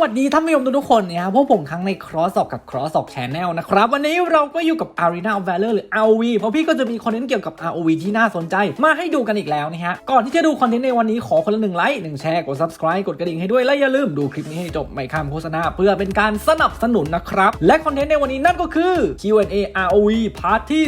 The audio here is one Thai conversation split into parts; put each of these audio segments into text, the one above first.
วัสดีท่านผู้ชมทุกคนนะครับพวกผมครั้งใน Cross ออกกับ Cross ออก Channel นะครับ วันนี้เราก็อยู่กับ Arena of Valor หรือ ROV เพราะพี่ก็จะมีคอนเทนต์เกี่ยวกับ ROV ที่น่าสนใจมาให้ดูกันอีกแล้วนะฮะ ก่อนที่จะดูคอนเทนต์ในวันนี้ขอคนละหนึ่งไลค์หนึ่งแชร์ กด subscribe กดกระดิ่งให้ด้วย และอย่าลืมดูคลิปนี้ให้จบไม่ข้ามโฆษณาเพื่อเป็นการสนับสนุนนะครับ และคอนเทนต์ในวันนี้นั่นก็คือ Q&A ROV พาร์ทที่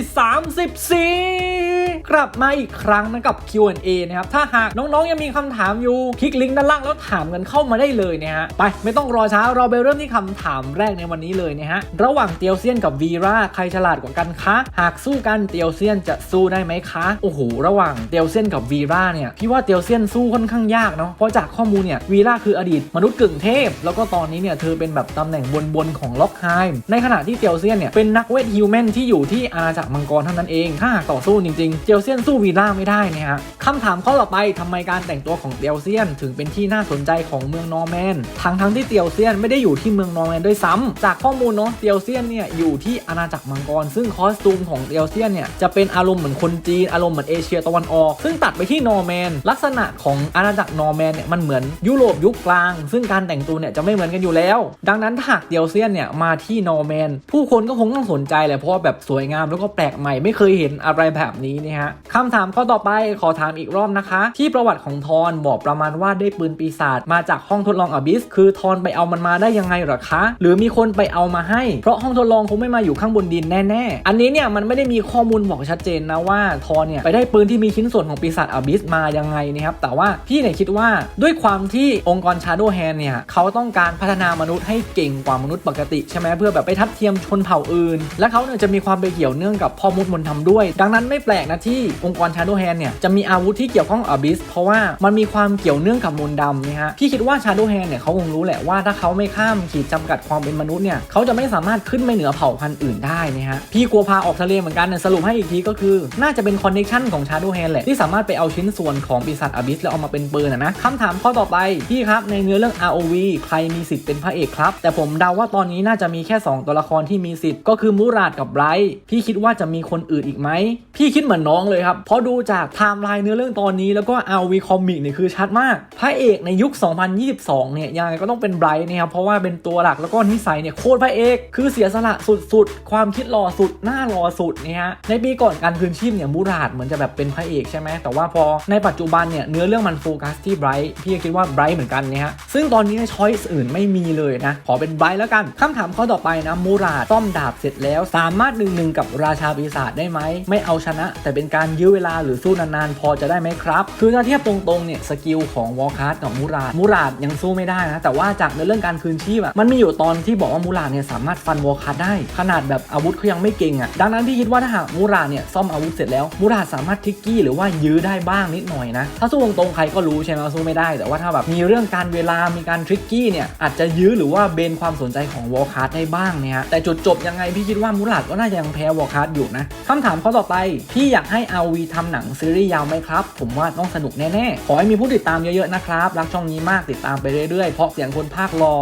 34 กลับมาอีกครั้งนะกับ Q&A นะครับถ้าหากน้องๆยังมีคำถามอยู่คลิกลิงก์ด้านล่างแล้วถามกันเข้ามาได้เลยนะฮะไปไม่ต้องรอช้าเราไปเริ่มที่คำถามแรกในวันนี้เลยนะฮะระหว่างเตียวเซียนกับวีราใครฉลาดกว่ากันคะหากสู้กันเตียวเซียนจะสู้ได้ไหมคะโอ้โหระหว่างเตียวเซียนกับวีราเนี่ยพี่ว่าเตียวเซียนสู้ค่อนข้างยากเนาะเพราะจากข้อมูลเนี่ยวีราคืออดีตมนุษย์กึ่งเทพ แล้วก็ตอนนี้เนี่ยเธอเป็นแบบตำแหน่งบนๆของล็อกไฮม์ในขณะที่เตียวเซียนเนี่ยเป็นนักเวทฮิวแมนที่อยู่ที่อาณาจักรมังกรเท่านั้นเองถ้าหากต่อสู้จริงเตียวเซียนสู้วีราไม่ได้นะฮะคำถามข้อต่อไปทำไมการแต่งตัวของเตียวเซียน ถึงเป็นที่น่าสนใจของเมืองนอร์แมนทั้งทั้งที่เตียวเซียนไม่ได้อยู่ที่เมืองนอร์แมนด้วยซ้ำจากข้อมูลเนาะเตียวเซียนเนี่ยอยู่ที่อาณาจักรมังกร ซึ่งคอสตูมของเตียวเซียนเนี่ยจะเป็นอารมณ์เหมือนคนจีนอารมณ์เหมือนเอเชียตะวันออก ซึ่งตัดไปที่นอร์แมนลักษณะของอาณาจักรนอร์แมนเนี่ยมันเหมือนยุโรปยุคกลาง ซึ่งการแต่งตัวเนี่ยจะไม่เหมือนกันอยู่แล้ว ดังนั้นถ้าหากเตียวเซียนเนี่ยมาที่นอร์แมนผู้คนก็คงต้องสนใจแหละเพราะว่าแบบสวยงามแล้วก็แปลกใหม่ไม่เคยเห็นอะไรแบบนี้นะฮะคำถามข้อต่อไปขอถามอีกรอบนะคะ ที่ประวัติของทอนบอกประมาณว่าได้ปืนปีศาจมาจากห้องทดลองอบิส คือทอนไปเอามันมาได้ยังไงหรอคะ หรือมีคนไปเอามาให้ เพราะห้องทดลองคงไม่มาอยู่ข้างบนดินแน่ๆ อันนี้เนี่ยมันไม่ได้มีข้อมูลบอกชัดเจนนะว่าทอนเนี่ยไปได้ปืนที่มีชิ้นส่วนของปีศาจอบิสมายังไงนะครับ แต่ว่าพี่เนี่ยคิดว่าด้วยความที่องค์กร Shadow Hand เนี่ยเขาต้องการพัฒนามนุษย์ให้เก่งกว่ามนุษย์ปกติใช่ไหมเพื่อแบบไปทัดเทียมชนเผ่าอื่น และเขาเนี่ยจะมีความไปเกี่ยวเนื่องกับพ่อมดมนต์ทำด้วย ดังนั้นไม่แปลกนะที่องค์กร Shadow Hand เนี่ยจะมีอาวุธที่เกี่ยวข้องอบิสเพราะว่ามันมีความเกี่ยวเนื่องกับมนต์ดำนะฮะพี่คิดว่า Shadow Hand เนี่ยเขาคงรู้แหละว่าถ้าเขาไม่ข้ามขีดจำกัดความเป็นมนุษย์เนี่ยเขาจะไม่สามารถขึ้นไปเหนือเผ่าพันธุ์อื่นได้นะฮะพี่กลัวพาออกทะเลเหมือนกันเนี่ยสรุปให้อีกทีก็คือน่าจะเป็นคอนเนคชั่นของ Shadow Hand แหละที่สามารถไปเอาชิ้นส่วนของปีศาจอบิสแล้วเอามาเป็นปืนอะนะคำถามข้อต่อไปพี่ครับในเนื้อเรื่อง ROV ใครมีสิทธิ์เป็นพระเอกครับ แต่ผมเดาว่าตอนนี้น่าจะมีแค่ 2 ตัวละครที่มีสิทธิ์ก็คือมูราดกับไบรท์พี่คิดว่าจะมีคนอื่นอีกไหมพี่คิดเหมือนน้องเลยครับ เพราะดูจากไทม์ไลน์เนื้อเรื่องตอนนี้แล้วก็ ROV คอมิกเนี่ยคือชัดมาก พระเอกในยุค 2022 เนี่ยยังไงก็ต้องเป็นไบรท์นะครับ เพราะว่าเป็นตัวหลักแล้วก็นิสัยเนี่ยโคตรพระเอก คือเสียสละสุดๆ ความคิดรอสุด หน้ารอสุดเนี่ยฮะ ในปีก่อนการคืนชีพเนี่ยมูราดเหมือนจะแบบเป็นพระเอกใช่ไหม แต่ว่าพอในปัจจุบันเนี่ยเนื้อเรื่องมันโฟกัสที่ไบรท์ พี่คิดว่าไบรท์เหมือนกันเนี่ยฮะ ซึ่งตอนนี้ช้อยส์อื่นไม่มีเลยนะ ขอเป็นไบรท์แล้วกันคำถามข้อต่อไปนะมูราดซ่อมดาบเสร็จแล้ว สามารถหนึ่งหนึ่งกับราชาปีศาจได้ไหม ไม่เอาชนะแต่เป็นการยื้อเวลาหรือสู้นานๆ พอจะได้ไหมครับ คือถ้าเทียบตรงๆเนี่ยสกิลของวอลคัสกับมูราดมูราดยังสู้ไม่ได้นะแต่ว่าจากในเรื่องการคืนชีพอะมันมีอยู่ตอนที่บอกว่ามูราดเนี่ยสามารถฟันวอลคัสได้ ขนาดแบบอาวุธเขายังไม่เก่งอะดังนั้นพี่คิดว่าถ้าหากมูราดเนี่ยซ่อมอาวุธเสร็จแล้วมูราดสามารถทิกกี้หรือว่ายื้อได้บ้างนิดหน่อยนะถ้าสู้ตรงๆใครก็รู้ใช่ไหมว่าสู้ไม่ได้ แต่ว่าถ้าแบบมีเรื่องการเวลามีการทริกกี้เนี่ยอาจจะยื้อหรือว่าเบนความสนใจของวอลคัสได้บ้างเนี่ยแต่จุดจบยังไงพี่คิดว่ามูราดก็น่าจะยังแพ้วอลคัสอยู่นะคำถามข้อต่อไปพี่อยากให้ RV ทำหนังซีรีส์ยาวไหมครับ ผมว่าต้องสนุกแน่ๆ ขอให้มีผู้ติดตามเยอะๆนะครับ รักช่องนี้มากติดตามไปเรื่อยๆ เพราะเสียงคนภาครอ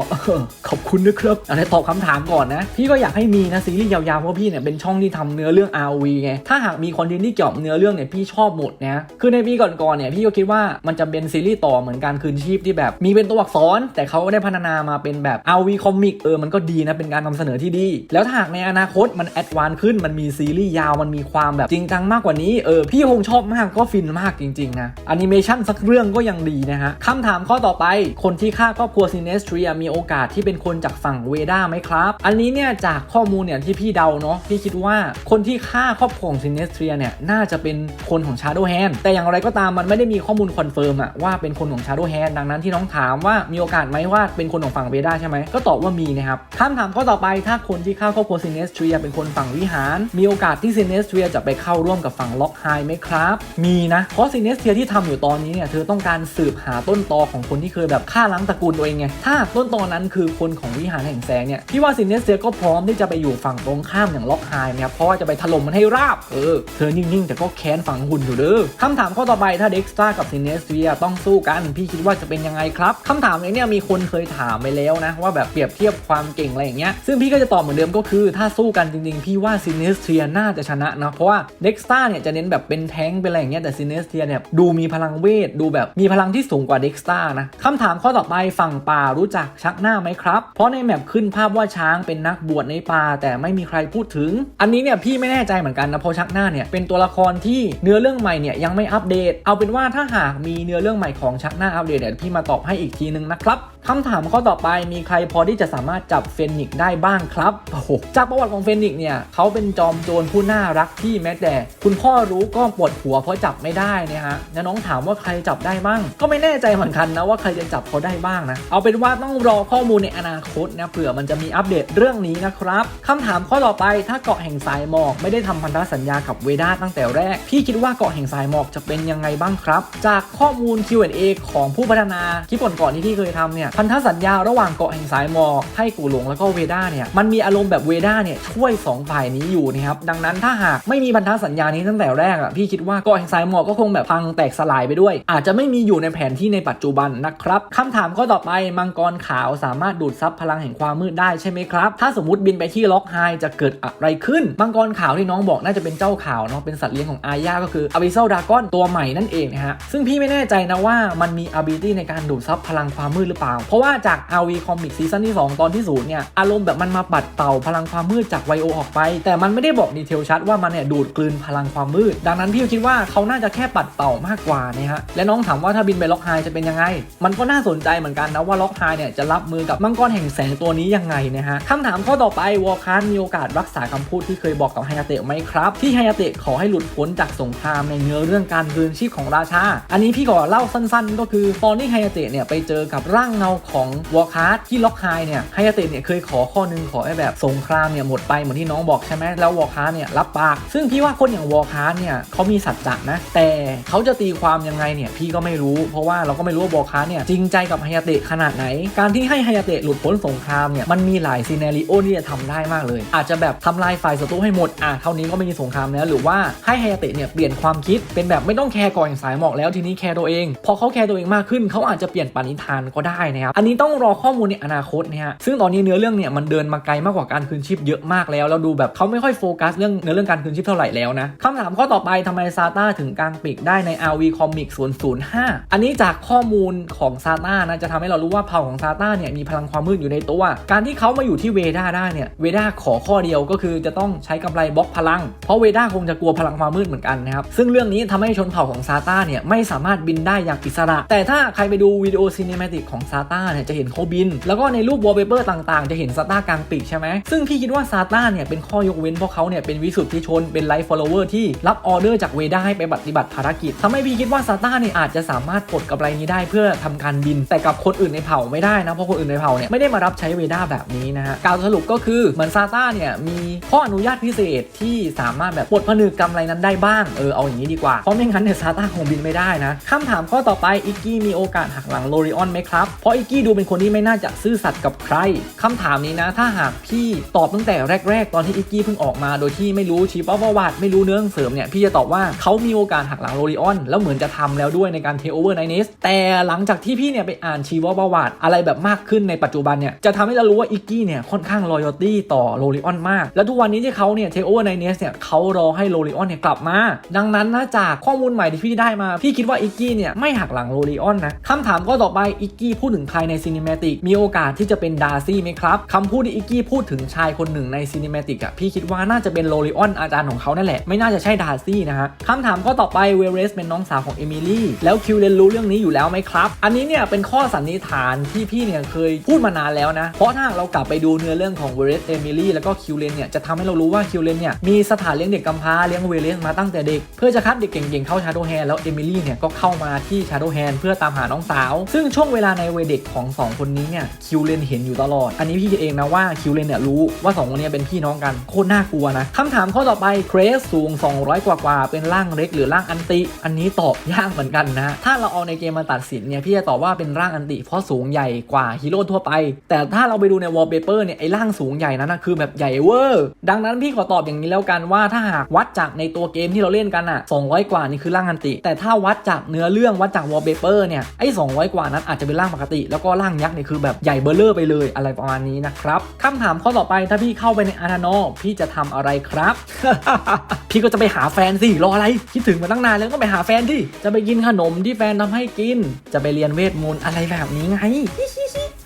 ขอบคุณนะครับอะไรตอบคำถามก่อนนะ พี่ก็อยากให้มีนะซีรีส์ยาวๆ เพราะพี่เนี่ยเป็นช่องที่ทำเนื้อเรื่อง RV ไง ถ้าหากมีคอนเทนต์ที่เกี่ยวกับเนื้อเรื่องเนี่ยพี่ชอบหมดนะ คือในปีก่อนๆเนี่ยพี่ก็คิดว่ามันจะเป็นซีรีส์ต่อเหมือนการคืนชีพที่แบบมีเป็นตัวอักษร แต่เขาได้พัฒนามาเป็นแบบ RV คอมิกเออมันก็ดีนะเป็นการนำเสนอที่ดี แล้วถ้าหากในอนาคตมันแอดวานซ์ขึ้นมันมีซีรีส์ยาวมันมีความแบบจริงจังมากกว่านี้เออพี่คงชอบมากก็ฟินมากจริงๆนะแอนิเมชันสักเรื่องก็ยังดีนะฮะคำถามข้อต่อไป คนที่ฆ่าครอบครัวซินเนสเทรียมีโอกาสที่เป็นคนจากฝั่งเวด้าไหมครับ อันนี้เนี่ยจากข้อมูลเนี่ยที่พี่เดาเนาะพี่คิดว่าคนที่ฆ่าครอบครัวของซินเนสเทรียเนี่ยน่าจะเป็นคนของชาร์โดแฮนแต่อย่างไรก็ตามมันไม่ได้มีข้อมูลคอนเฟิร์มอะว่าเป็นคนของชาร์โดแฮนดังนั้นที่น้องถามว่ามีโอกาสไหมว่าเป็นคนของฝั่งเวด้าใช่ไหมก็ตอบว่ามีนะครับคำถามข้อต่อไปถ้าคนที่ฆ่าครอบครัวซินเนสเทรียเป็นคนฝั่งวิหาร มีโอกาสที่ซินเนสทรียจะไปเข้าร่วมกับฝั่งล็อกไฮไหมครับ มีนะ เพราะซินเนสเทียที่ทำอยู่ตอนนี้เนี่ยเธอต้องการสืบหาต้นตอของคนที่เคยแบบฆ่าล้างตระกูลตัวเองไง ถ้าต้นตอนั้นคือคนของวิหารแห่งแสงเนี่ย พี่ว่าซินเนสเทียก็พร้อมที่จะไปอยู่ฝั่งตรงข้ามอย่างล็อกไฮเนะครับเพราะว่าจะไปถล่มมันให้ราบ เออ เธอนิ่งๆแต่ก็แค้นฝังหุ่นอยู่เด้อคำถามข้อต่อไปถ้าเด็กสตากับซินเนสเทียต้องสู้กัน พี่คิดว่าจะเป็นยังไงครับคำถามนี้เนี่ยมีคนเคยถามไปแล้วนะว่าแบบเปรียบเทียบความเก่งอะไรอย่างเงี้ย ซึ่งพี่ก็จะตอบเหมือนเดิมก็คือ ถ้าสู้กันจริงๆ พี่ว่าซินเนสเทียน่าจะชนะนะเพราะว่าเด็กสตาเนี่ยจะเน้นแบบเป็นแท้งเป็นอะไรอย่างเงี้ยแต่ซินเนสเทียเนี่ยดูมีพลังเวทดูแบบมีพลังที่สูงกว่าเด็กสตานะคำถามข้อต่อไปฝั่งป่ารู้จักชักหน้าไหมครับ เพราะในแมปขึ้นภาพว่าช้างเป็นนักบวชในป่าแต่ไม่มีใครพูดถึง อันนี้เนี่ยพี่ไม่แน่ใจเหมือนกันนะเพราะชักหน้าเนี่ยเป็นตัวละครที่เนื้อเรื่องใหม่เนี่ยยังไม่อัปเดต เอาเป็นว่าถ้าหากมีเนื้อเรื่องใหม่ของชักหน้าอัปเดตเดี๋ยวพี่มาตอบให้อีกทีนึงนะครับ คำถามข้อต่อไปมีใครพอที่จะสามารถจับเฟนิกซ์ได้บ้างครับโอ้โหจากประวัติของเฟนิกซ์เนี่ยเขาเป็นจอมโจรผู้น่ารักที่แม้แต่ คุณพ่อรู้ก็ปวดหัวเพราะจับไม่ได้นี่ยฮะแล้วน้องถามว่าใครจับได้บ้าง ก็ไม่แน่ใจเหมือนกันนะว่าใครจะจับเขาได้บ้างนะ เอาเป็นว่าต้องรอข้อมูลในอนาคตนะเผื่อมันจะมีอัปเดตเรื่องนี้นะครับคำถามข้อต่อไปถ้าเกาะแห่งสายหมอกไม่ได้ทำพันธสัญญากับเวด้าตั้งแต่แรก พี่คิดว่าเกาะแห่งสายหมอกจะเป็นยังไงบ้างครับ จากข้อมูล Q&A ของผู้พัฒนาคลิปก่อนๆที่พี่เคยทำเนี่ยพันธสัญญาระหว่างเกาะแห่งสายหมอกให้กูหลงแล้วก็เวด้าเนี่ยมันมีอารมณ์แบบเวด้าเนี่ยช่วยสองฝ่ายนี้อยู่นะครับดังนั้นถ้าหากไม่มีพันธสัญญานี้ตั้งแต่แรกอะพี่คิดว่าเกาะแห่งสายหมอกก็คงแบบพังแตกสลายไปด้วย อาจจะไม่มีอยู่ในแผนที่ในปัจจุบันนะครับคำถามข้อต่อไปมังกรขาวสามารถดูดซับพลังแห่งความมืดได้ใช่ไหมครับ ถ้าสมมติบินไปที่ล็อกไฮจะเกิดอะไรขึ้น มังกรขาวที่น้องบอกน่าจะเป็นเจ้าขาวเนาะเป็นสัตว์เลี้ยงของอาญาก็คืออ b ิ s ซ l ดากอนตัวใหม่นั่นเองนะฮะซึ่งพี่ไม่แน่ใจนะว่ามันมี ability ในการดูดซับพลังความมืดหรือเปล่าเพราะว่าจาก RV Comic ซีซั่นที่ 2 ตอนที่ศูนย์เนี่ย อารมณ์แบบมันมาปัดเป่าพลังความมืดจากไวโอออกไป แต่มันไม่ได้บอกดีเทลชัดว่ามันเนี่ยดูดกลืนพลังความมืด ดังนั้นพี่คิดว่าเขาน่าจะแค่ปัดเป่ามากกว่านะฮะ และน้องถามว่าถ้าบินไปล็อกไฮจะเป็นยังไง มันก็น่าสนใจเหมือนกันนะว่าล็อกไฮเนี่ยจะรับมือกับมังกรแห่งแสงตัวนี้ยังไงนะฮะคำถามข้อต่อไปวอลคาร์มีโอกาสรักษาคำพูดที่เคยบอกกับไฮยาเตะไหมครับ ที่ไฮยาเตะขอให้หลุดพ้นจากสงครามในเนื้อเรื่องการคืนชีพของราชา อันนี้พี่ขอเล่าสั้น ๆ ก็คือตอนที่ไฮยาเตะเนี่ยไปเจอกับร่างเงาของวอลคาร์ที่ล็อกไฮเนี่ยไฮยาเตะเนี่ยเคยขอข้อหนึงขอให้แบบสงครามเนี่ยหมดไปเหมือนที่น้องบอกใช่ไหมแล้ววอลคาร์เนี่ยรับปาก ซึ่งพี่ว่าคนอย่างวอลคาร์เนี่ยเขามีสัจจะนะ แต่เขาจะตีความยังไงเนี่ยพี่ก็ไม่รู้ เพราะว่าเราก็ไม่รู้ว่าวอลคาร์เนี่ยจริงใจกับไฮยาเตะขนาดไหน การที่ให้ไฮยาเตะหลุดพ้นสงครามเนี่ยมันมีหลายซีเนริโอที่จะทำได้มากเลย อาจจะแบบทำลายฝ่ายศัตรูให้หมดอะเท่านี้ก็ไม่มีสงครามแล้วหรือว่าให้ไฮยาเตะเนี่ยเปลี่ยนความคิดเป็นแบบไม่ต้องแคร์ก่อนสายหมอกแล้วทีนี้แคร์ตัวเองพอเขาแคร์ตัวเองมากขึ้นเขาอาจจะเปลี่ยนปณิธานก็ได้นะครับอันนี้ต้องรอข้อมูลในอนาคตนะฮะซึ่งตอนนี้เนื้อเรื่องเนี่ยมันเดินมาไกลมากกว่าการคืนชีพเยอะมากแล้วแล้วดูแบบเขาไม่ค่อยโฟกัสเรื่องเนื้อเรื่องการคืนชีพเท่าไหร่แล้วนะคำถามข้อต่อไปทำไมซาต้าถึงกลางปีกได้ใน RV Comic 005 อันนี้จากข้อมูลของซาต้านะจะทำให้เรารู้ว่าเผ่าของซาต้าเนี่ยมีพลังความมืดอยู่ในตัว การที่เขามาอยู่ที่เวด้าได้เนี่ยเวด้าขอข้อเดียวก็คือจะต้องใช้กำไรบล็อกพลัง เพราะเวด้าคงจะกลัวพลังความมืดเหมือนกันนะครับซึ่งเรื่องนี้ทำให้ชนเผ่าของซาต้าเนี่ยไม่สามารถบินได้อย่างอิสระ แต่ถ้าใครไปดูวิดีโอซีนิเมติกของซาต้าเนี่ยจะเห็นเขาบิน แล้วก็ในรูปวอลเปเปอร์ต่างๆ จะเห็นซาต้ากลางปีกใช่ไหมซึ่งพี่คิดว่าซาต้าเนี่ยเป็นข้อยกเว้นเพราะเขาเนี่ยเป็นวิสุทธิชนเป็นไลฟ์ฟอลโลเวอร์ที่รับออเดอร์จากเวด้าให้ไปปฏิบัติภารกิจทำให้พี่คิดว่าซาต้าเนี่ยอาจจะสามารถปลดกำไรนี้ได้เพื่อทำการบิน แต่กับคนอื่นในเผ่าไม่ได้นะเพราะคนอื่นในเผ่าเนี่ยไม่ได้มารับใช้เวด้าแบบนี้นะฮะการสรุปก็คือเหมือนซาต้าเนี่ยมีข้ออนุญาตพิเศษที่สามารถแบบปลดผนึกกำไรนั้นได้บ้างเออเอาอย่างนี้ดีกว่าเพราะไม่งั้นเนี่ยซาต้าคงบินไม่ได้นะคำถามข้อต่อไปอิกกี้มีโอกาสหักหลังโลริออนไหมครับเพราะอิกกี้ดูเป็นคนที่ไม่น่าจะซื่อสัตย์กับใครคำถามนี้นะ ถ้าหากพี่ตอบตั้งแต่แรก ๆ ตอนที่อิกกี้เพิ่งออกมา โดยที่ไม่รู้ชีวประวัติไม่รู้เนื้อเสริมเนี่ยพี่จะตอบว่าเขามีโอกาสหักหลังโลริออนแล้วเหมือนจะทำแล้วด้วยในการเทโอเวอร์ไนเนสแต่หลังจากที่พี่เนี่ยไปอ่านชีวประวัติอะไรแบบมากขึ้นในปัจจุบันเนี่ยจะทำให้เรารู้ว่าอิกกี้เนี่ยค่อนข้างรอยตี้ต่อโลริออนมาก แล้วทุกวันนี้ที่เขาเนี่ยเทโอเวอร์ไนเนสเนี่ยเขารอให้โลริออนเนี่ยกลับมา ดังนั้นนะจากข้อมูลใหม่ที่พี่ได้มา พี่คิดว่าอิกกี้เนี่ยไม่หักหลังโลริออนนะคำถามก็ต่อไปอิกกี้พูดถึงใครในซีนิเมติกมีโอกาสที่จะเป็นดาร์ซี่ไหมครับคำพูดที่อิกกี้พูดถึงชายคนหนึ่งในซีนิเมติกอะพี่คิดว่าน่าจะเป็นโลริออนอาจารย์ของเขานั่นแหละ ไม่น่าจะใช่ดาร์ซี่นะฮะคำถามก็ต่อไปเวเรสเป็นน้องสาวของเอมิลี่แล้วคิวเรนรู้เรื่องนี้อยู่แล้วไหมครับ อันนี้เนี่ยเป็นข้อสันนิษฐานที่พี่เนี่ยเคยพูดมานานแล้วนะ เพราะถ้าเรากลับไปดูเนื้อเรื่องของเวเรสเอมิลี่แล้วก็คิวเรนเนี่ยจะทำให้เรารู้ว่าคิวเรนเนี่ยมีสถานเลี้ยงเด็กกำพร้าเลี้ยงเวเรสมาตั้งแต่เด็กเพื่อจะคัดเด็กเก่งๆเข้าชาโดแฮนแล้วเอมิลี่เนี่ยก็เข้ามาที่ชาโดแฮนเพื่อตามหาน้องสาว ซึ่งช่วงเวลาในวัยเดกของสองคนนี้เนี่ยคิวเรนเห็นอยู่ตลอด อันนี้พี่คิดเองนะว่าคิวเรนเนี่ยรู้ว่าสองคนนี้เป็นพี่น้องกันโคตรน่ากลัวนะคำถามข้อต่อไปเครสสูง 200 กว่ากว่าเป็นร่างเล็กหรือร่างอันติ อันนี้ตอบยากเหมือนกันนะ ถ้าเราเอาในเกมมาตัดสินเนี่ยพี่จะตอบว่าเป็นร่างอันติเพราะสูงใหญ่กว่าฮีโร่ทั่วไป แต่ถ้าเราไปดูในวอลเปเปอร์เนี่ยไอ้ร่างสูงใหญ่นั้นนะคือแบบใหญ่เวอร์ดังนั้นพี่ขอตอบอย่างนี้แล้วกันว่าถ้าหากวัดจากในตัวเกมที่เราเล่นกันอะ200 กว่านี่คือร่างอันติ แต่ถ้าวัดจากเนื้อเรื่องวัดจากวอลเปเปอร์เนี่ยไอ้200 กว่านั้นอาจจะเป็นร่างปกติแล้วก็ร่างยักษ์เนี่ยคือแบบใหญ่เบอร์เลอร์ไปเลยอะไรประมาณนี้นะครับคำถามข้อต่อไปถ้าพี่เข้าไปในอาธานอพี่จะทำอะไรครับ พี่ก็จะไปหาแฟนสิรออะไร คิดถึงมาตั้งนานแล้วก็ไปหาแฟนดิจะไปกินขนมที่แฟนทำให้กิน จะไปเรียนเวทมนต์อะไรแบบนี้ไง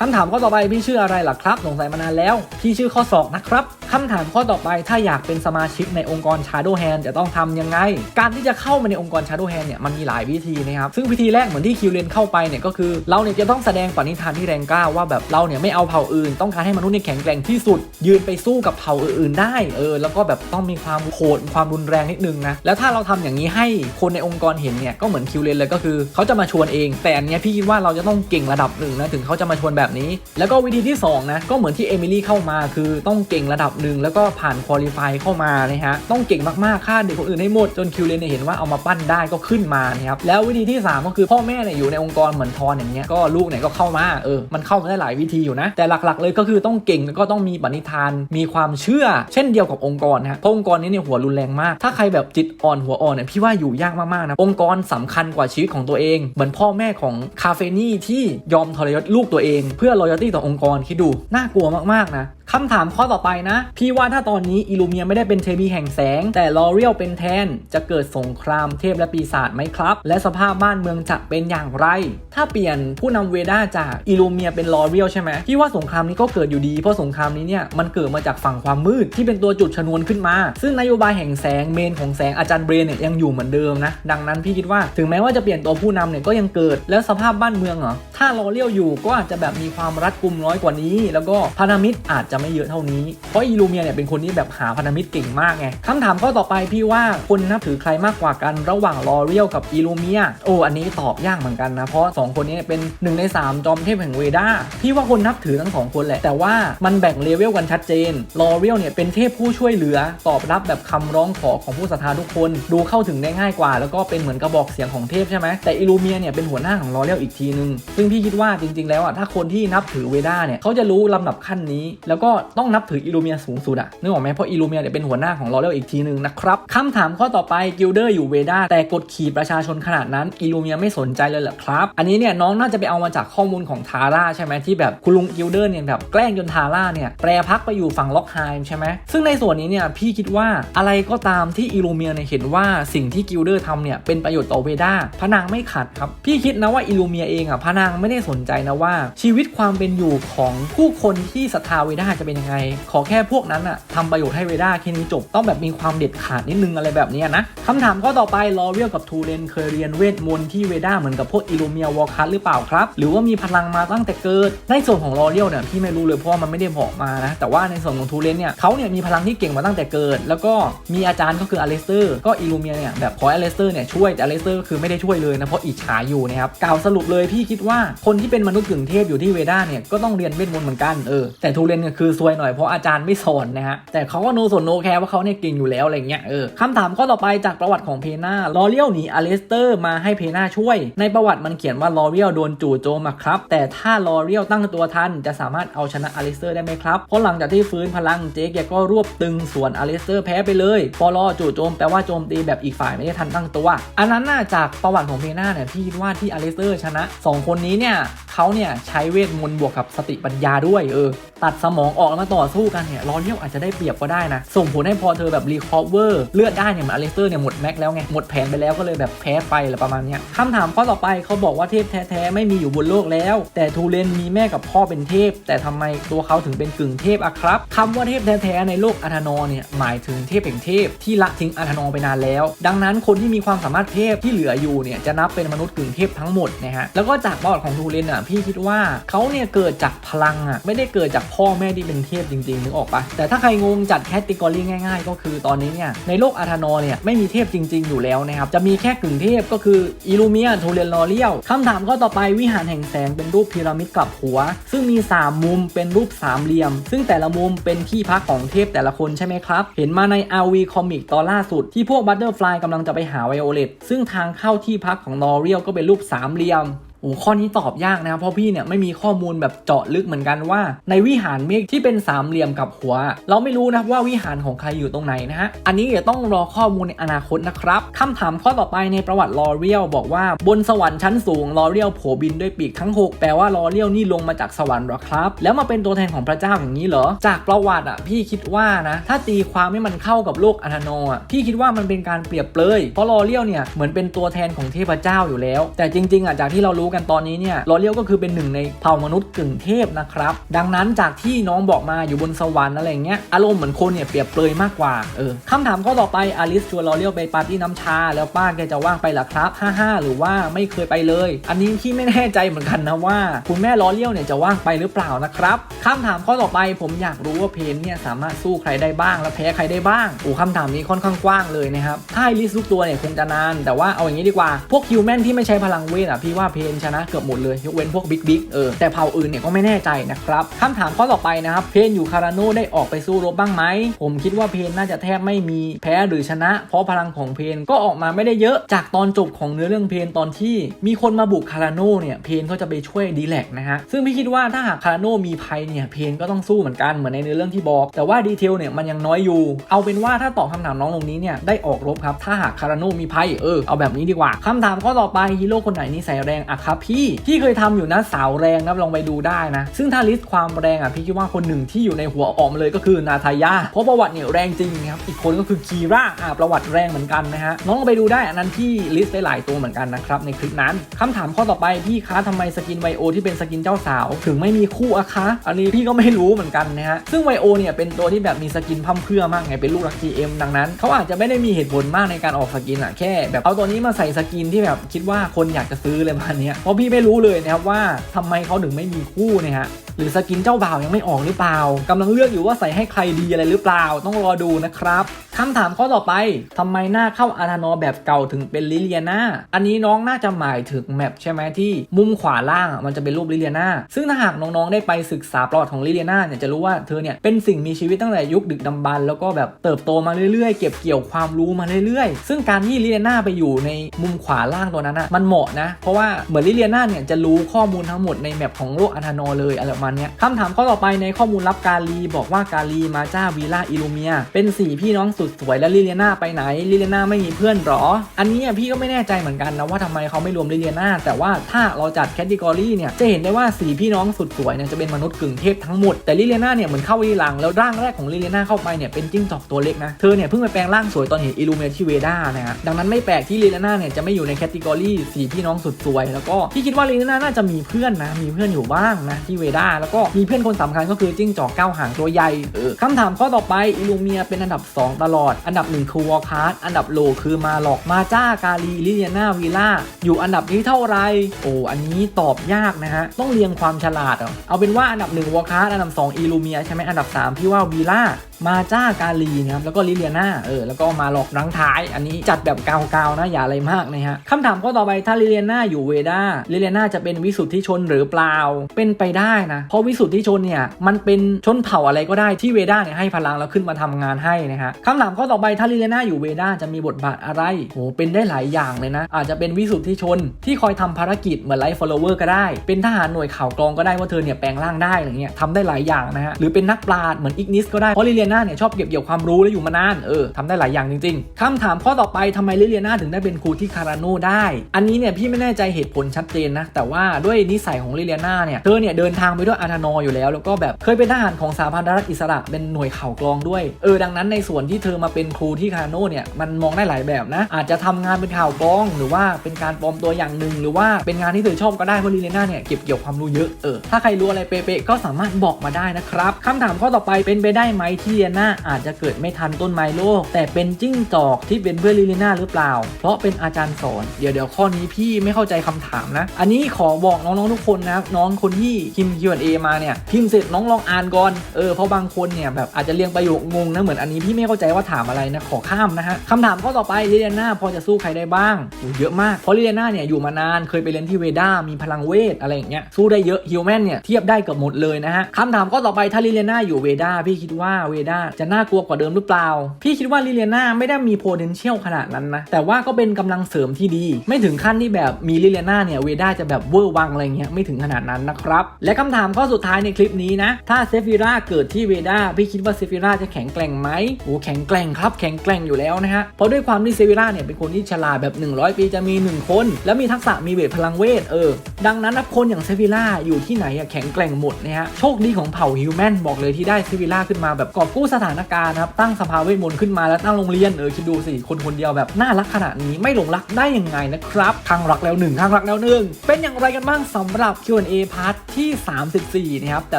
คำถามข้อต่อไปพี่ชื่ออะไรล่ะครับสงสัยมานานแล้ว พี่ชื่อข้อศอกนะครับคำถามข้อต่อไปถ้าอยากเป็นสมาชิกในองค์กร Shadow Hand จะต้องทำยังไง การที่จะเข้ามาในองค์กร Shadow Hand เนี่ยมันมีหลายวิธีนะครับ ซึ่งวิธีแรกเหมือนที่คิวเลนเข้าไปเนี่ยก็คือเราเนี่ยจะต้องแสดงปณิธานที่แรงกล้าว่าแบบเราเนี่ยไม่เอาเผ่าอื่น ต้องการให้มนุษย์เนี่ยแข็งแกร่งที่สุด ยืนไปสู้กับเผ่าอื่นๆได้เออแล้วก็แบบต้องมีความโหดความรุนแรงนิดนึงนะแล้วถ้าเราทำอย่างนี้ให้คนในองค์กรเห็นเนี่ยก็เหมือนคิวเลนเลยก็คือเขาจะมาชวนเอง แต่อันเนี้ยพี่คิดว่าเราจะต้องเก่งระดับหนึ่งนะถึงเขาจะมาชวนแบบนี้ แล้วก็วิธีที่สองนะ ก็เหมือนที่เอมิลี่เข้ามาคือต้องเก่งระดับหนึ่งแล้วก็ผ่านคุริฟายเข้ามานะฮะต้องเก่งมากๆฆ่าเด็กคนอื่นให้หมดจนคิวเลนเนี่ยเห็นว่าเอามาปั้นได้ก็ขึ้นมานะครับแล้ววิธีที่สามก็คือพ่อแม่เนี่ยอยู่ในองค์กรเหมือนทอนอย่างเงี้ยก็ลูกเนี่ยก็เข้ามาเออมันเข้ามาได้หลายวิธีอยู่นะ แต่หลักๆ เลยก็คือต้องเก่งแล้วก็ต้องมีปณิธาน มีความเชื่อ เช่นเดียวกับองค์กรนะฮะองค์กรนี้เนี่ยหัวรุนแรงมาก ถ้าใครแบบจิตอ่อนหัวอ่อนเนี่ยพี่ว่าอยู่ยากมากๆนะองค์กรสำคัญกว่าชีวิตของตัวเอง เหมือนพ่อแม่ของคาเฟนี่ที่ยอมทรยศลูกตัวเองเพื่อ loyalty ต่อองค์กรคิดดู น่ากลัวมากๆนะคำถามข้อต่อไปนะ พี่ว่าถ้าตอนนี้อิลูเมียไม่ได้เป็นเทพีแห่งแสง แต่ลอเรียลเป็นแทน จะเกิดสงครามเทพและปีศาจไหมครับ และสภาพบ้านเมืองจะเป็นอย่างไร ถ้าเปลี่ยนผู้นำเวด้าจากอิลูเมียเป็นลอเรียลใช่ไหมพี่ว่าสงครามนี้ก็เกิดอยู่ดี เพราะสงครามนี้เนี่ยมันเกิดมาจากฝั่งความมืดที่เป็นตัวจุดชนวนขึ้นมา ซึ่งนโยบายแห่งแสงเมนของแสงอาจารย์เบรนเนี่ยยังอยู่เหมือนเดิมนะดังนั้นพี่คิดว่าถึงแม้ว่าจะเปลี่ยนตัวผู้นำเนี่ยก็ยังเกิดแล้วสภาพบ้านเมืองเหรอถ้าลอเรียลอยู่ก็อาจจะแบบมีความรัดกุมน้อยกว่านี้ แล้วก็พันธมิตรอาจจะไม่เยอะเท่านี้ เพราะอีลูเมียเนี่ยเป็นคนที่แบบหาพันธมิตรเก่งมากไงคำถามข้อต่อไปพี่ว่าคนนับถือใครมากกว่ากันระหว่างลอเรียลกับอีลูเมียโอ้อันนี้ตอบยากเหมือนกันนะ เพราะสองคนนี้เป็นหนึ่งในสามจอมเทพแห่งเวด้าพี่ว่าคนนับถือทั้งสองคนแหละ แต่ว่ามันแบ่งเลเวลกันชัดเจนลอเรียลเนี่ยเป็นเทพผู้ช่วยเหลือตอบรับแบบคำร้องขอของผู้ศรัทธาทุกคน ดูเข้าถึงได้ง่ายกว่า แล้วก็เป็นเหมือนกระบอกเสียงของเทพใช่ไหมแต่อีลูเมียเนี่ยเป็นหัวหน้าของลอเรียลอีกทีนึงซึ่งพี่คิดว่าจริง ๆ แล้วอะถ้าคนที่นับถือเวด้าเนี่ยเขาจะรู้ลำดับขั้นนี้ แล้วก็ต้องนับถืออีลูเมียสูงสุดอะนึกออกไหมเพราะอีลูเมียเนี่ยเป็นหัวหน้าของลอเรลอีกทีนึงนะครับคำถามข้อต่อไปกิลเดอร์อยู่เวด้าแต่กดขี่ประชาชนขนาดนั้นอีลูเมียไม่สนใจเลยเหรอครับ อันนี้เนี่ยน้องน่าจะไปเอามาจากข้อมูลของทาร่าใช่ไหมที่แบบคุณลุงกิลเดอร์เนี่ยแบบแกล้งจนทาร่าเนี่ยแปรพักไปอยู่ฝั่งล็อกไฮม์ใช่ไหมซึ่งในส่วนนี้เนี่ยพี่คิดว่าอะไรก็ตามที่อีลูเมียเนี่ยเห็นว่าสิ่งที่กิลเดอร์ทำเนี่ยเป็นประโยชน์ต่อเวด้าพนางไม่ขัดครับพี่คิดนะว่าอีลูเมียเองอะพนางไม่ได้สนใจนะว่า ชีวิตความเป็นอยู่ของผู้คนที่ศรัทธาเวด้าจะเป็นยังไง ขอแค่พวกนั้นอะทำประโยชน์ให้เวด้าแค่นี้จบต้องแบบมีความเด็ดขาดนิดนึงอะไรแบบนี้นะคำถามข้อต่อไปลอเรียลกับทูเรนเคยเรียนเวทมนต์ที่เวด้าเหมือนกับพวกอีลูเมียวอลคัสหรือเปล่าครับ หรือว่ามีพลังมาตั้งแต่เกิด ในส่วนของลอเรียลเนี่ยพี่ไม่รู้เลยเพราะว่ามันไม่ได้บอกมานะแต่ว่าในส่วนของทูเรนเนี่ยเขาเนี่ยมีพลังที่เก่งมาตั้งแต่เกิด แล้วก็มีอาจารย์ก็คืออเลสเตอร์ก็อีลูเมียเนี่ยแบบขออเลสเตอร์เนี่ยช่วยแต่อเลสเตอร์คือไม่ได้ช่วยเลยนะเพราะอิจฉาอยู่นะครับกล่าวสรุปเลยพี่คิดว่าคนที่เป็นมนุษย์กึ่งเทพอยู่ที่เวด้าเนี่ยก็ต้องเรียนเวทมนต์เหมือนกันเออแต่ทูเรนเนี่ยคือซวยหน่อยเพราะอาจารย์ไม่สอนนะฮะแต่เขาก็โนสนโนแคร์ว่าเขาเนี่ยเก่งอยู่แล้วอะไรเงี้ยเออคำถามข้อต่อไปจากประวัติของเพน่าลอเรียลหนีอเลสเตอร์มาให้เพน่าช่วย ในประวัติมันเขียนว่าลอเรียลโดนจู่โจมครับแต่ถ้าลอเรียลตั้งตัวทันจะสามารถเอาชนะอเลสเตอร์ได้ไหมครับเพราะหลังจากที่ฟื้นพลังเจ๊แกก็รวบตึงส่วนอเลสเตอร์แพ้ไปเลยพอรอจู่โจมแปลว่าโจมตีแบบอีกฝ่ายไม่ได้ทันตั้งตัว อันนั้นน่าจากประวัติของเพนาเนี่ยพี่คิดว่าที่อเลสเตอร์ชนะสองคนนี้เนี่ยเขาเนี่ยใช้เวทมนต์บวกกับสติปัญญาด้วยเออ ตัดสมองออกแล้วมาต่อสู้กันเนี่ยลอนเรียลอาจจะได้เปรียบก็ได้นะ ส่งผลให้พอเธอแบบรีคอเวอร์เลือดได้เนี่ยมือนอเลสเตอร์เนี่ยหมดแม็กแล้วไง หมดแผนไปแล้วก็เลยแบบแพ้ไปอะไรประมาณเนี้ยคำถามข้อต่อไปเขาบอกว่าเทพแท้ๆไม่มีอยู่บนโลกแล้ว แต่ทูเรนมีแม่กับพ่อเป็นเทพ แต่ทำไมตัวเขาถึงเป็นกึ่งเทพอะครับคำว่าเทพแท้ๆในโลกอาธนอเนี่ยหมายถึงเทพแห่งเทพที่ละทิ้งอาธนอไปนานแล้ว ดังนั้นคนที่มีความสามารถเทพที่เหลืออยู่เนี่ยจะนับเป็นมนุษย์กึ่งเทพทั้งหมดนะฮะแล้วก็จากประวัติของทูเรนอะพี่คิดว่าเขาเนี่ยเกิดจากพลังอะไม่ได้เกิดจากพ่อแม่ที่เป็นเทพจริงๆนึกออกปะแต่ถ้าใครงงจัดแคตติกอรี่ง่าย ๆ ก็คือตอนนี้เนี่ยในโลกอาธนอเนี่ยไม่มีเทพจริง ๆ อยู่แล้วนะครับจะมีแค่กึ่งเทพก็คืออิลูเมียทูเรนลอเรียลคำถามข้อต่อไปวิหารแห่งแสงเป็นรูปพีระมิดกลับหัว ซึ่งมี 3 มุมเป็นรูปสามเหลี่ยม ซึ่งแต่ละมุมเป็นที่พักของเทพแต่ละคนใช่ไหมครับ เห็นมาใน RV คอมิกตอนล่าสุด ที่พวกบัตเตอร์ฟลายกำลังจะไปหาไวโอเลตซึ่งทางเข้าที่พักของลอเรียลก็เป็นรูปสามเหลี่ยม โอ้ข้อนี้ตอบยากนะครับเพราะพี่เนี่ยไม่มีข้อมูลแบบเจาะลึกเหมือนกันว่า ในวิหารเมฆที่เป็นสามเหลี่ยมกับหัว เราไม่รู้นะครับว่าวิหารของใครอยู่ตรงไหนนะฮะอันนี้เดี๋ยวต้องรอข้อมูลในอนาคตนะครับคำถามข้อต่อไปในประวัติลอเรียลบอกว่าบนสวรรค์ชั้นสูงลอเรียลโผบินด้วยปีกทั้งหกแปลว่าลอเรียลนี่ลงมาจากสวรรค์หรอครับ แล้วมาเป็นตัวแทนของพระเจ้าอย่างนี้เหรอ จากประวัติอะพี่คิดว่านะถ้าตีความให้มันเข้ากับโลกอนาโนอะพี่คิดว่ามันเป็นการเปรียบเปรยเพราะลอเรียลเนี่ยเหมือนเป็นตัวแทนของเทพเจ้าอยู่แล้ว แต่จริงๆอะจากที่เรารูกันตอนนี้เนี่ยลอเรียลก็คือเป็นหนึ่งในเผ่ามนุษย์กึ่งเทพนะครับ ดังนั้นจากที่น้องบอกมาอยู่บนสวรรค์อะไรเงี้ยอารมณ์เหมือนคนเนี่ยเปรียบเปรยมากกว่าเออคำถามข้อต่อไปอลิสชวนลอเรียลไปปาร์ตี้น้ำชา แล้วป้าแกจะว่างไปหรอครับ55หรือว่าไม่เคยไปเลย อันนี้พี่ไม่แน่ใจเหมือนกันนะว่า คุณแม่ลอเรียลเนี่ยจะว่างไปหรือเปล่านะครับคำถามข้อต่อไปผมอยากรู้ว่าเพนเนี่ยสามารถสู้ใครได้บ้าง และแพ้ใครได้บ้างโอ้คำถามนี้ค่อนข้างกว้างเลยนะครับถ้าอริสทุกตัวเนี่ยคงจะนาน แต่ว่าเอาอย่างนี้ดีกว่าพวกฮิวแมนที่ไม่ใช้พลังเวทอะพี่ว่าเพนชนะเกือบหมดเลยยกเว้นพวกบิ๊กบิ๊กเออแต่เผ่าอื่นเนี่ยก็ไม่แน่ใจนะครับคำถามข้อต่อไปนะครับเพนอยู่คาราโนได้ออกไปสู้รบบ้างไหมผมคิดว่าเพนน่าจะแทบไม่มีแพ้หรือชนะ เพราะพลังของเพนก็ออกมาไม่ได้เยอะจากตอนจบของเนื้อเรื่องเพนตอนที่มีคนมาบุกคาราโนเนี่ยเพนก็จะไปช่วยดีแลกนะฮะซึ่งพี่คิดว่าถ้าหากคาราโนมีภัยเนี่ยเพนก็ต้องสู้เหมือนกันเหมือนในเนื้อเรื่องที่บอก แต่ว่าดีเทลเนี่ยมันยังน้อยอยู่ เอาเป็นว่าถ้าตอบคำถามน้องตรงนี้เนี่ยได้ออกรบครับถ้าหากคาราโนมีภัยเออเอาแบบนี้ดีกว่าคำถามข้อต่อไปฮีโร่คนไหนนิสัยแรงอะครับพี่พี่เคยทำอยู่นะสาวแรงนะลองไปดูได้นะ ซึ่งถ้าลิสต์ความแรงอะพี่คิดว่าคนหนึ่งที่อยู่ในหัวออกมาเลยก็คือนาทายาเพราะประวัติเนี่ยแรงจริงครับอีกคนก็คือคีร่าอ่าประวัติแรงเหมือนกันนะฮะน้องลองไปดูได้อันนั้นที่ลิสต์ได้หลายตัวเหมือนกันนะครับในคลิปนั้นคำถามข้อต่อไปพี่คะทำไมสกินไวโอที่เป็นสกินเจ้าสาว ถึงไม่มีคู่อะคะ อันนี้พี่ก็ไม่รู้เหมือนกันนะฮะซึ่งไวโอเนี่ยเป็นตัวที่แบบมีสกินพั่มเพื่อมากไงเป็นลูกรัก GM ดังนั้นเขาอาจจะไม่ได้มีเหตุผลมากในการออกสกินอะแค่ แบบเอาตัวนี้มาใส่สกินที่แบบคิดว่าคนอยากจะซื้อเลยมาเนี้ยเพราะพี่ไม่รู้เลยนะครับว่าทำไมเขาถึงไม่มีคู่เนี่ยฮะ หรือสกินเจ้าบ่าวยังไม่ออกหรือเปล่ากำลังเลือกอยู่ว่าใส่ให้ใครดีอะไรหรือเปล่า ต้องรอดูนะครับคำถามข้อต่อไปทำไมหน้าเข้าอาธานอแบบเก่าถึงเป็นลิเลียนาอันนี้น้องน่าจะหมายถึงแมปใช่ไหมที่มุมขวาล่างมันจะเป็นรูปลิเลียนาซึ่งถ้าหากน้องๆได้ไปศึกษาประวัติของลิเลียนาเนี่ยจะรู้ว่าเธอเนี่ยเป็นสิ่งมีชีวิตตั้งแต่ยุคดึกดำบรรพ์แล้วก็แบบเติบโตมาเรื่อยๆ เก็บเกี่ยวความรู้มาเรื่อยๆ ซึ่งการที่ลิเลียนาไปอยู่ในมุมขวาล่างตัวนั้นอะมันเหมาะนะ เพราะว่าเหมือนลิเลียนาเนี่ยจะรู้ข้อมูลทั้งหมดในแมปของโลกอาธานอเลยอะไรประมาณเนี้ยคำถามข้อต่อไปในข้อมูลลับกาลีบอกว่ากาลีมาจ้าวีล่าอิลูเมีย เป็นสี่พี่น้องสุดสวยและลิเลียนาไปไหนลิเลียนาไม่มีเพื่อนหรอ อันนี้พี่ก็ไม่แน่ใจเหมือนกันนะว่าทำไมเขาไม่รวมลิเลียนาแต่ว่าถ้าเราจัดแคตตากรีเนี่ยจะเห็นได้ว่าสี่พี่น้องสุดสวยเนี่ยจะเป็นมนุษย์กึ่งเทพทั้งหมดแต่ลิเลียนาเนี่ยเหมือนเข้าวีหลังแล้วร่างแรกของลิเลียนาเข้าไปเนี่ยเป็นจิ้งจอกตัวเล็กนะเธอเนี่ยเพิ่งไปแปลงร่างสวยตอนเห็นอิลูเมียที่เวด้านะฮะดังนั้นไม่แปลกที่ลิเลียนาเนี่ยจะไม่อยู่ในแคตตากรีสี่พี่น้องสุดสวย แล้วก็พี่คิดว่าลิเลียนาน่าจะมีเพื่อนนะมีเพื่อนอยู่บ้างนะที่เวด้าแล้วก็มีเพื่อนคนสำคัญก็คือจิ้งจอกเก้าหางตัวใหญ่เออคำถามข้อต่อไปอิลูเมียเป็นอันดับ 2 ตลอด อันดับ 1 คือวอลคาร์ดอันดับโลคือมาหลอกมาจ้ากาลีลิเลียนาวีล่าอยู่อันดับที่เท่าไหรโอ้อันนี้ตอบยากนะฮะต้องเรียงความฉลาดเอาเอาเป็นว่าอันดับ1วอลคาร์ดอันดับ2อิลูเมียใช่ไหมอันดับ 3 พี่ว่าวีล่ามาจ้ากาลีนะครับแล้วก็ลิเลียนาเออแล้วก็มาหลอกรังท้าย อันนี้จัดแบบกาวๆนะอย่าอะไรมากนะฮะคำถามข้อต่อไปถ้าลิเลียนาอยู่เวด้าลิเลียนาจะเป็นวิสุทธิชนหรือเปล่าเป็นไปได้นะเพราะวิสุทธิชนเนี่ยมันเป็นชนเผ่าอะไรก็ได้ที่เวด้าเนี่ยให้พลังแล้วขึ้นมาทำงานให้นะฮะคำถามข้อต่อไปถ้าลิเลียนาอยู่เวด้าจะมีบทบาทอะไรโหเป็นได้หลายอย่างเลยนะ อาจจะเป็นวิสุทธิชนที่คอยทำภารกิจเหมือนไลฟ์ฟอลโลเวอร์ก็ได้ เป็นทหารหน่วยข่าวกรองก็ได้ว่าเธอเนี่ยแปลงร่างได้อะไรเงี้ยทำได้หลายอย่างนะฮะหรือเป็นนักปราชญ์เหมือนอิกนิสก็ได้เพราะลิเลียนาเนี่ยชอบเก็บเกี่ยวความรู้และอยู่มานานเออทำได้หลายอย่างจริง ๆคำถามข้อต่อไปทำไมลิเลียนาถึงได้เป็นครูที่คาราโนได้ อันนี้เนี่ยพี่ไม่แน่ใจเหตุผลชัดเจนนะ แต่ว่าด้วยนิสัยของลิเลียนาเนี่ยเธอเนี่ยเดินทางไปด้วยอาธานออยู่แล้ว แล้วก็แบบเคยเป็นทหารของสหพันธรัฐอิสระเป็นหน่วยข่าวกรองด้วยเออดังนั้นในส่วนที่เธอมาเป็นครูที่คาราโนเนี่ยมันมองได้หลายแบบนะ อาจจะทำงานเป็นข่าวกรอง หรือว่าเป็นการปลอมตัวอย่างหนึ่งหรือว่าเป็นงานที่เธอชอบก็ได้เพราะลิเลียนาเนี่ยเก็บเกี่ยวความรู้เยอะเออถ้าใครรู้อะไรเป๊ะๆก็สามารถบอกมาได้นะครับคำถามข้อต่อไปเป็นไปได้ไหมที่ลียนาอาจจะเกิดไม่ทันต้นไม้โลก แต่เป็นจิ้งจอกที่เป็นเพื่อนลิเลียนาหรือเปล่า เพราะเป็นอาจารย์สอนเดี๋ยวเดี๋ยวข้อนี้พี่ไม่เข้าใจคำถามนะ อันนี้ขอบอกน้องๆทุกคนนะน้องคนที่พิมพ์ Q&A มาเนี่ยพิมพ์เสร็จน้องลองอ่านก่อนเออเพราะบางคนเนี่ยแบบอาจจะเรียงประโยคงงนะเหมือนอันนี้พี่ไม่เข้าใจว่าถามอะไรนะขอข้ามนะฮะคำถามข้อต่อไปลิเลียนาพอจะสู้ใครได้บ้างโอ้เยอะมากเพราะลิเลียนาเนี่ยอยู่มานานเคยไปเรียนที่เวด้ามีพลังเวทอะไรอย่างเงี้ยสู้ได้เยอะฮิวแมนเนี่ยเทียบได้กับหมดเลยนะฮะคำถามข้อต่อไปถ้าลิเลียนาอยู่เวด้าพี่คิดว่าเวด้าจะน่ากลัวกว่าเดิมหรือเปล่า พี่คิดว่าลิเลียนาไม่ได้มี potential ขนาดนั้นนะ แต่ว่าก็เป็นกำลังเสริมที่ดี ไม่ถึงขั้นที่แบบมีลิเลียนาเนี่ยเวด้าจะแบบเวอร์วังอะไรเงี้ยไม่ถึงขนาดนั้นนะครับ และคำถามข้อสุดท้ายในคลิปนี้นะ ถ้าเซฟิราเกิดที่เวด้าพี่คิดว่าเซฟิราจะแข็งแกร่งไหมโอ้แข็งแกร่งครับแข็งแกร่งอยู่แล้วนะฮะเพราะด้วยความที่เซฟิราเนี่ยเป็นคนที่ฉลาดแบบ 100 ปีจะมี 1 คน แล้วมีทักษะมีเวทพลังเวทเออ ดังนั้นนะคนอย่างเซฟิราอยู่ที่ไหนอะแข็งแกร่งหมดนะฮะโชคดีของเผ่าฮิวแมนบอกเลยที่ได้เซฟิราขึ้นมาแบบกอบกู้สถานการณ์นะครับตั้งสภาเวทมนต์ขึ้นมาแล้วตั้งโรงเรียนเออคิดดูสิคนคนเดียวแบบน่ารักขนาดนี้ไม่หลงรักได้ยังไงนะครับข้างรักแล้วหนึ่งข้างรักแล้วหนึ่งเป็นอย่างไรกันบ้างสำหรับ Q&A พาร์ทที่ 34นะครับแต่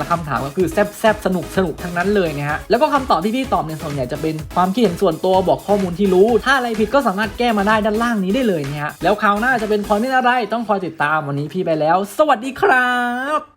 ละคำถามก็คือแซ่บๆสนุกสนุกทั้งนั้นเลยนะฮะแล้วก็คำตอบที่พี่ตอบเนี่ยส่วนใหญ่จะเป็นความคิดเห็นส่วนตัวบอกข้อมูลที่รู้ ถ้าอะไรผิดก็สามารถแก้มาได้ด้านล่างนี้ได้เลยนะฮะแล้วคราวหน้าจะเป็นพอยไม่อะไรต้องคอยติดตามวันนี้พี่ไปแล้ว สวัสดีครับ